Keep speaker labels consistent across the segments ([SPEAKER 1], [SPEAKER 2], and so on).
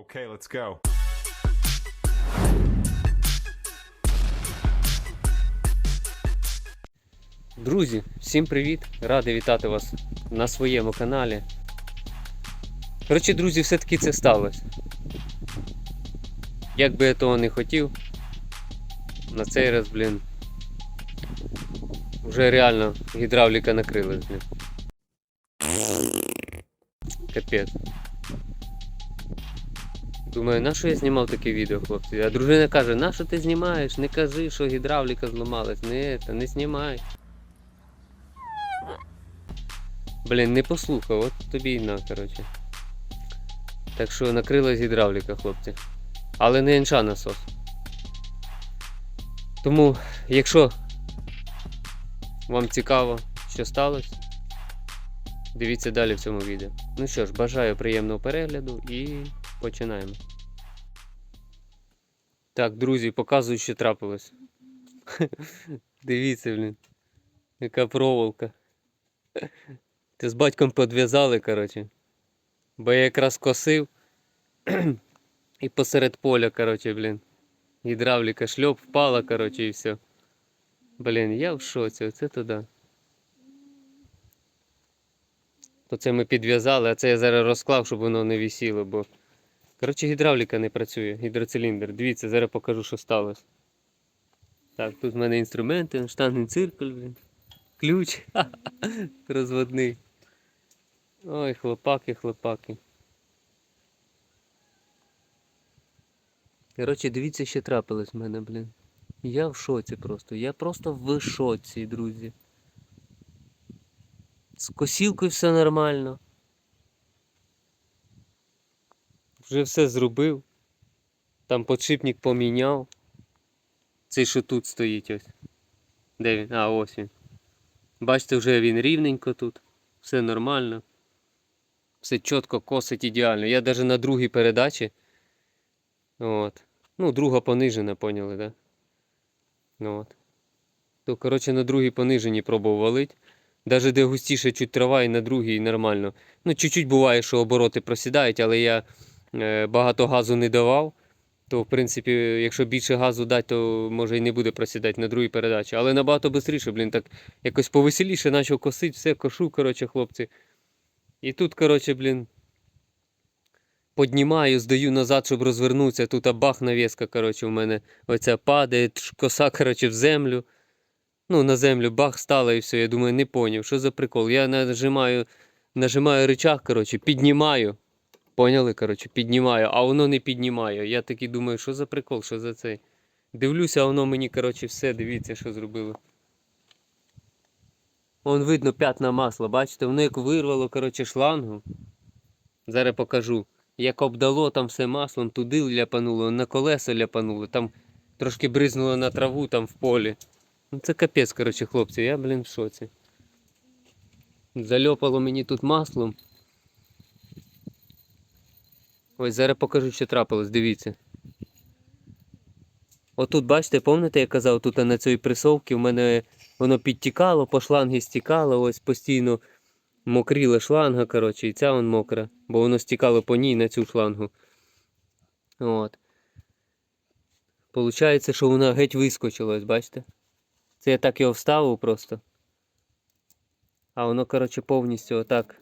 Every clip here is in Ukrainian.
[SPEAKER 1] Okay, let's go.
[SPEAKER 2] Друзі, всім привіт! Радий вітати вас на своєму каналі. Коротше, друзі, все-таки це сталося. Як би я того не хотів, на цей раз, блін. Вже реально гідравліка накрилась, блін. Капець. Думаю, на що я знімав таке відео, хлопці? А дружина каже, на що ти знімаєш? Не кажи, що гідравліка зламалась. Не, та не знімай. Блін, не послухав, от тобі і на, коротше. Так що накрилась гідравліка, хлопці. Але не інша насос. Тому, якщо вам цікаво, що сталося, дивіться далі в цьому відео. Ну що ж, бажаю приємного перегляду і починаємо. Так, друзі, показую, що трапилось. Дивіться, блін. Яка проволока. Ти з батьком підв'язали, коротше. Бо я якраз косив і посеред поля, коротше, блін. Гідравліка шльоп впала, коротше, і все. Блін, я в шоці, оце туди. То це ми підв'язали, а це я зараз розклав, щоб воно не висіло, бо. Коротше, гідравліка не працює, гідроциліндр. Дивіться, зараз покажу, що сталося. Так, тут в мене інструменти, штангний циркуль, блін. Ключ. Розводний. Ой, хлопаки, хлопаки. Коротше, дивіться, що трапилось в мене, блін. Я в шоці просто. Я просто в шоці, друзі. З косілкою все нормально. Вже все зробив. Там подшипник поміняв. Цей, що тут стоїть ось. Де він? А, ось він. Бачите, вже він рівненько тут. Все нормально. Все чітко косить ідеально. Я навіть на другій передачі. От. Ну, друга понижена, поняли, да? Ну, от. То, коротше, на другій пониженій пробував валить. Навіть де густіше чуть трава і на другій нормально. Ну, чуть-чуть буває, що обороти просідають, але я багато газу не давав. То, в принципі, якщо більше газу дати, то може і не буде просідати на другій передачі. Але набагато швидше, блін, так якось повеселіше почав косити, все, кошу, коротше, хлопці. І тут, коротше, блін. Поднімаю, здаю назад, щоб розвернутися. Тут бах навіска, коротше, у мене оця падає, коса, коротше, в землю. Ну, на землю бах стала і все. Я думаю, не поняв, що за прикол. Я нажимаю, нажимаю рычаг, коротше, піднімаю. Поняли, коротше, піднімаю, а воно не піднімає. Я такий думаю, що за прикол, що за цей. Дивлюся, а воно мені, коротше, все, дивіться, що зробило. Вон видно п'ятна масла, бачите, воно як вирвало, коротше, шлангу. Зараз покажу. Як обдало там все маслом, туди ляпануло, на колеса ляпануло, там трошки бризнуло на траву там в полі. Ну це капець, коротше, хлопці, я, блін, в шоці. Зальопало мені тут маслом. Ось зараз покажу, що трапилось, дивіться. Отут, бачите, пам'ятаєте, я казав, тут на цій присовці в мене воно підтікало, по шланги стікало, ось постійно мокріла шланга, коротше, і ця вон мокра, бо воно стікало по ній на цю шлангу. От. Получається, що вона геть вискочила, ось бачите? Це я так його вставив просто. А воно, коротше, повністю отак.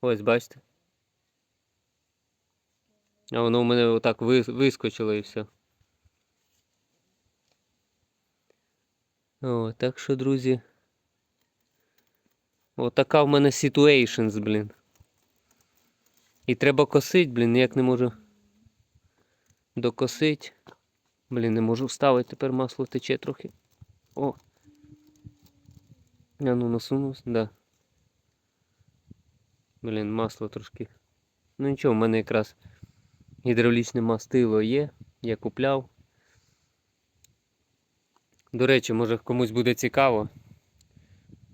[SPEAKER 2] Ось, бачите? А воно у мене отак вискочило і все. О, так що, друзі. Отака в мене situations, блін. І треба косить, блін, ніяк не можу докосить. Блін, не можу вставити, тепер масло тече трохи. О. А ну насунувся, да. Блін, масло трошки. Ну нічого, в мене якраз гідравлічне мастило є, я купляв. До речі, може комусь буде цікаво.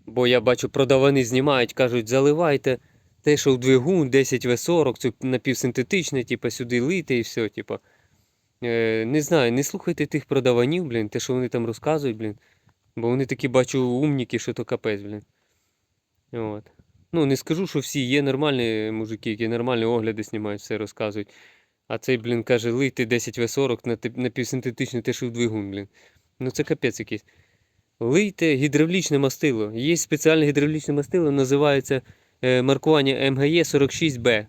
[SPEAKER 2] Бо я бачу, продавани знімають, кажуть, заливайте те, що в двигун 10В40, це напівсинтетичне, типу, сюди лийте і все, типу. Е, не знаю, не слухайте тих продаванів, блін, те, що вони там розказують, блін. Бо вони такі бачу умніки, що то капець, блін. От. Ну, не скажу, що всі є нормальні мужики, які нормальні огляди знімають, все розказують. А цей, блін, каже, лийте 10 В40 на, на півсинтетичний те, що в двигун, блін. Ну це капець якийсь. Лийте гідравлічне мастило. Є спеціальне гідравлічне мастило, називається е, маркування МГЄ 46Б.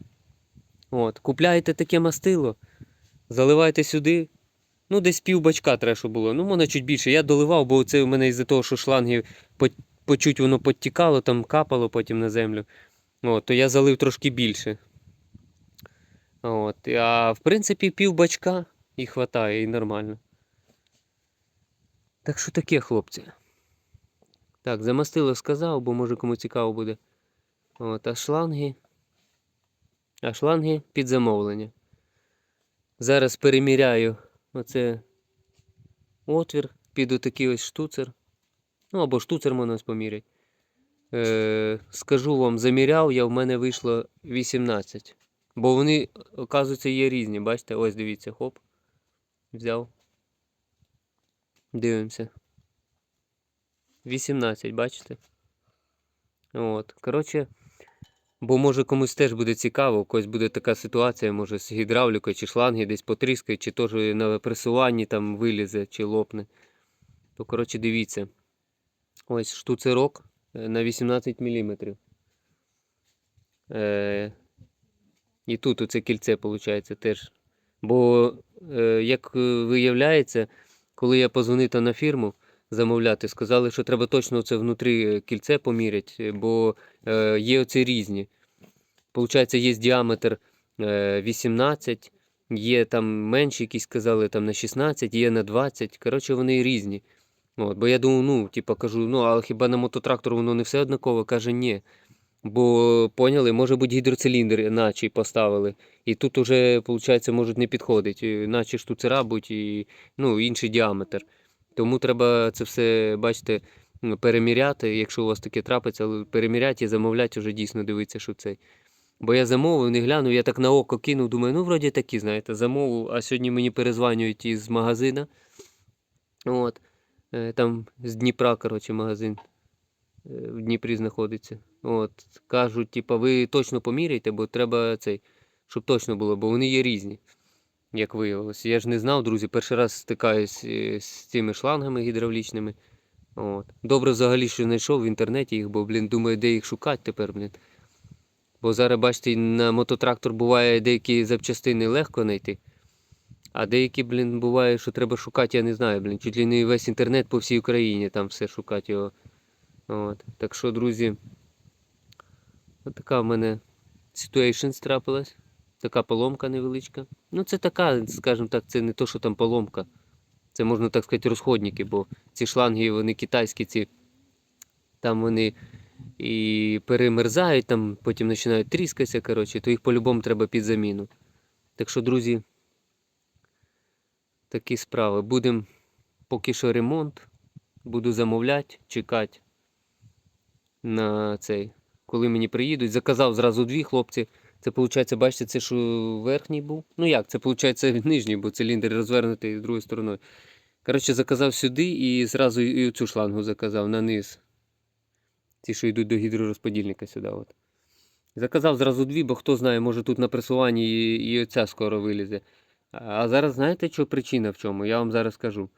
[SPEAKER 2] От, купляєте таке мастило, заливаєте сюди. Ну, десь пів бачка треба, щоб було. Ну, можна чуть більше. Я доливав, бо це у мене із-за того, що шланги по, воно підтікало, там капало потім на землю. От, то я залив трошки більше. От, а в принципі пів бачка і хватає, і нормально. Так що таке, хлопці. Так, за мастило сказав, бо може кому цікаво буде. От, а шланги. А шланги під замовлення. Зараз переміряю оце отвір під отакий ось штуцер. Ну або штуцер можна поміряти. Е, скажу вам, заміряв, я в мене вийшло 18. Бо вони, оказується, є різні. Бачите, ось дивіться, хоп. Взяв. Дивимося. 18, бачите? От. Коротше, бо може комусь теж буде цікаво, у когось буде така ситуація, може з гідравлікою чи шланги десь потріскає, чи теж на пресуванні там вилізе, чи лопне. То, коротше, дивіться. Ось штуцерок е, на 18 мм. Е, і тут оце кільце, виходить, теж. Бо, е, як е, виявляється, коли я позвонив на фірму замовляти, сказали, що треба точно це внутрі е, кільце поміряти, бо є оці різні. Получається, є діаметр е, 18, є там менші, якісь сказали там на 16, є на 20. Коротше, вони різні. От, бо я думав, ну, типа кажу, ну, а хіба на мототрактор воно не все однаково? Каже, ні. Бо поняли, може бути гідроциліндр, наче поставили. І тут уже, виходить, можуть не підходити. Наче штуцера будь і ну, інший діаметр. Тому треба це все, бачите, переміряти, якщо у вас таке трапиться, але переміряти і замовляти, вже дійсно дивитися, що цей. Бо я замовив, не глянув, я так на око кинув, думаю, ну, вроді такі, знаєте, замовив, а сьогодні мені перезванюють із магазина. От. Е, Там з Дніпра, коротше, магазин е, в Дніпрі знаходиться. От. Кажуть, типа, ви точно поміряйте, бо треба цей, щоб точно було, бо вони є різні, як виявилось. Я ж не знав, друзі, перший раз стикаюсь е, з цими шлангами гідравлічними. От. Добре взагалі, що знайшов в інтернеті їх, бо, блін, думаю, де їх шукати тепер, блін. Бо зараз, бачите, на мототрактор буває деякі запчастини легко знайти. А деякі, блін, буває, що треба шукати, я не знаю, блін, чуть ли не весь інтернет по всій Україні там все шукати його. От. Так що, друзі, така в мене ситуація трапилась. Така поломка невеличка. Ну, це така, скажімо так, це не то, що там поломка. Це можна так сказати розходники, бо ці шланги, вони китайські, ці, там вони і перемерзають, там потім починають тріскатися, коротше, то їх по-любому треба під заміну. Так що, друзі, такі справи. Будемо поки що ремонт. Буду замовляти, чекати на цей. Коли мені приїдуть. Заказав зразу дві хлопці. Це виходить, бачите, це що верхній був. Ну як, це виходить нижній, бо циліндр розвернутий другою стороною. Коротше, заказав сюди і зразу і цю шлангу заказав на низ. Ті, що йдуть до гідророзподільника сюди. От. Заказав зразу дві, бо хто знає, може тут на пресуванні і, і оця скоро вилізе. А зараз знаєте, що причина в чому? Я вам зараз скажу.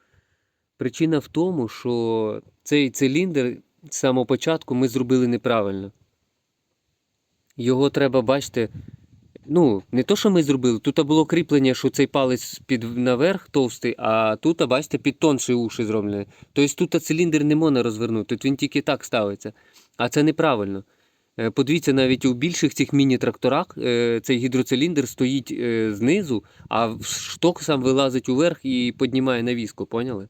[SPEAKER 2] Причина в тому, що цей циліндр з самого початку ми зробили неправильно. Його треба, бачите, ну, не то, що ми зробили, тут було кріплення, що цей палець під наверх товстий, а тут, бачите, під тонші уші зроблені. Тобто тут циліндр не можна розвернути, тут він тільки так ставиться. А це неправильно. Е, Подивіться, навіть у більших цих міні-тракторах е, цей гідроциліндр стоїть е, знизу, а шток сам вилазить уверх і піднімає навіску, поняли?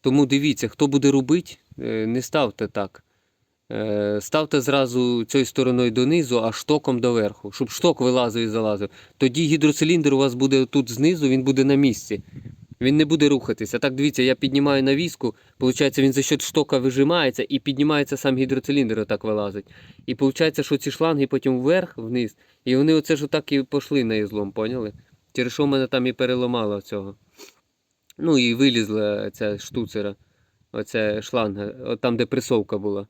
[SPEAKER 2] Тому дивіться, хто буде робити, не ставте так. Е, Ставте зразу цією стороною донизу, а штоком доверху, щоб шток вилазив і залазив. Тоді гідроциліндр у вас буде тут знизу, він буде на місці. Він не буде рухатися. Так, дивіться, я піднімаю навіску, виходить, він за счет штока вижимається і піднімається сам гідроциліндр, отак вилазить. І виходить, що ці шланги потім вверх, вниз, і вони оце ж отак і пішли на ізлом, поняли? Через що мене там і переламало цього. Ну і вилізла ця штуцера, оця шланга, там, де пресовка була.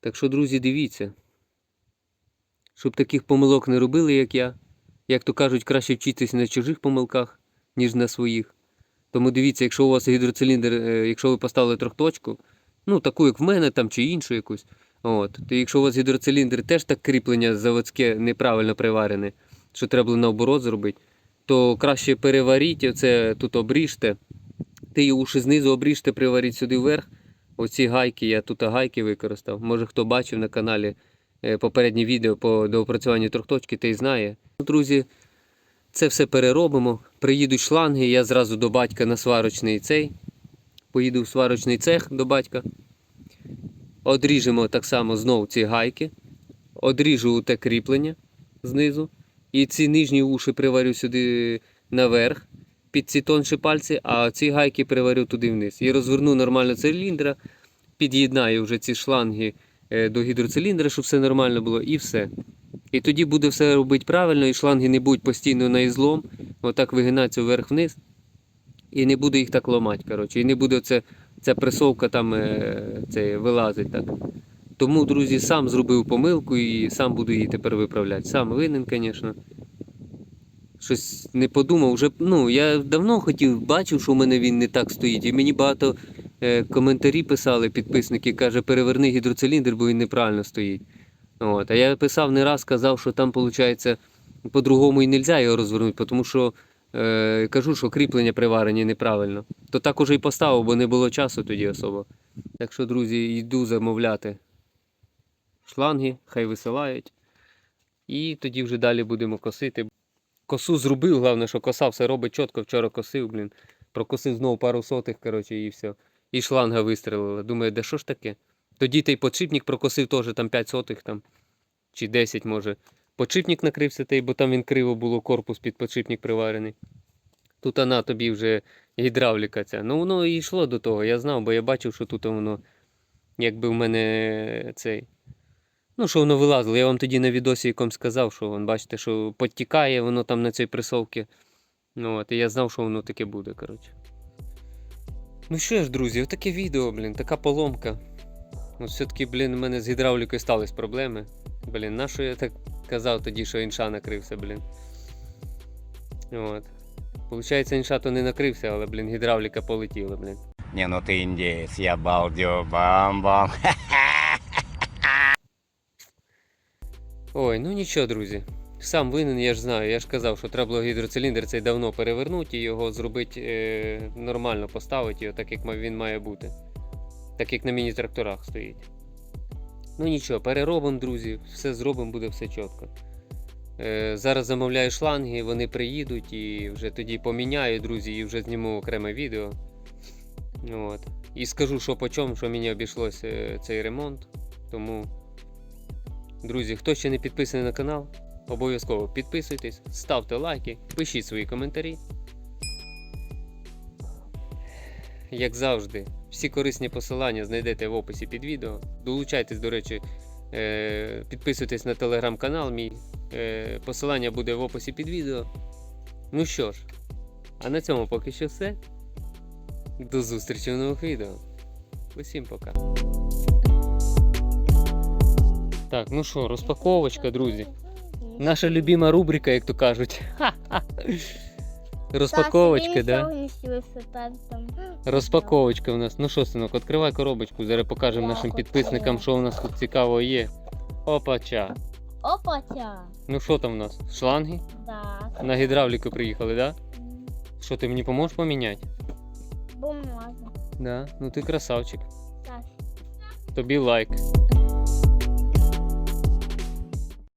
[SPEAKER 2] Так що, друзі, дивіться. щоб таких помилок не робили, як я. Як то кажуть, краще вчитися на чужих помилках, ніж на своїх. Тому дивіться, якщо у вас гідроциліндр, е, якщо ви поставили трьохточку, ну таку, як в мене, там чи іншу якусь, от, то якщо у вас гідроциліндр теж так кріплення заводське неправильно приварене, що треба було наоборот зробити, то краще переваріть, оце тут обріжте, ти її уші знизу обріжте, приваріть сюди вверх. Оці гайки, я тут гайки використав. Може хто бачив на каналі е, попереднє відео по доопрацюванню трьохточки, той знає. Ну, Друзі, це все переробимо. Приїдуть шланги, я зразу до батька на сварочний цей. Поїду в сварочний цех до батька. Одріжемо так само знову ці гайки. Одріжу те кріплення знизу. І ці нижні уші приварю сюди наверх під ці тонші пальці, а ці гайки приварю туди вниз. І розверну нормально циліндра, під'єднаю вже ці шланги е, до гідроциліндра, щоб все нормально було, і все. І тоді буде все робити правильно, і шланги не будуть постійно на ізлом, отак вигинатися вверх-вниз. І не буде їх так ламати. коротше. І не буде оце, ця пресовка там е, це, вилазить так. Тому, друзі, сам зробив помилку і сам буду її тепер виправляти. Сам винен, звісно. Щось не подумав. Вже, ну, я давно хотів, бачив, що в мене він не так стоїть. І мені багато е, коментарі писали підписники, каже, переверни гідроциліндр, бо він неправильно стоїть. От. А я писав не раз, казав, що там, виходить, по-другому і не можна його розвернути, тому що е, кажу, що кріплення приварені неправильно. То так уже і поставив, бо не було часу тоді особо. Так що, друзі, йду замовляти шланги, хай висилають. І тоді вже далі будемо косити. Косу зробив, головне, що коса все робить чітко. Вчора косив, блін. Прокосив знову пару сотих, коротше, і все. І шланга вистрелила. Думаю, де що ж таке? Тоді той подшипник прокосив теж там 5 сотих там, чи 10 може. Подшипник накрився той, бо там він криво було, корпус під подшипник приварений. Тут вона тобі вже гідравліка ця. Ну воно і йшло до того, я знав, бо я бачив, що тут воно, якби в мене цей. Ну, що воно вилазило. Я вам тоді на відосі якому сказав, що вон, бачите, що підтікає воно там на цій присовці. Ну, от, і я знав, що воно таке буде, коротше. Ну що ж, друзі, отаке відео, блін, така поломка. Ну, все-таки, блін, у мене з гідравлікою стались проблеми. Блін, на що я так казав тоді, що інша накрився, блін. От. Получається, інша то не накрився, але, блін, гідравліка полетіла, блін.
[SPEAKER 1] Не, ну ты индеец, я балдю, бам-бам.
[SPEAKER 2] Ой, ну нічого, друзі. Сам винен, я ж знаю. Я ж казав, що треба було гідроциліндр цей давно перевернути і його зробити е, нормально, поставити його так, як він має бути. Так як на міні-тракторах стоїть. Ну нічого, переробимо, друзі, все зробимо, буде все чітко. Е, зараз замовляю шланги, вони приїдуть і вже тоді поміняю, друзі, і вже зніму окреме відео. От. І скажу, що по чому, що мені обійшлося е, цей ремонт. Тому. Друзі, хто ще не підписаний на канал, обов'язково підписуйтесь, ставте лайки, пишіть свої коментарі. Як завжди, всі корисні посилання знайдете в описі під відео. Долучайтесь, до речі, е, підписуйтесь на телеграм-канал мій. Е, Посилання буде в описі під відео. Ну що ж, а на цьому поки що все. До зустрічі в нових відео. Усім пока. Так, ну що, розпаковочка, друзі. Наша любима рубрика, як то кажуть. Розпаковочка, да? Розпаковочка у нас. Ну що, синок, відкривай коробочку, зараз покажемо нашим підписникам, що у нас тут цікавого є. Опача.
[SPEAKER 3] Опатя.
[SPEAKER 2] Ну що там у нас? Шланги?
[SPEAKER 3] Да.
[SPEAKER 2] На гідравліку приїхали, да? Що ти мені поможеш поміняти?
[SPEAKER 3] Бумага.
[SPEAKER 2] Да. Ну ти красавчик.
[SPEAKER 3] Так.
[SPEAKER 2] Тобі лайк.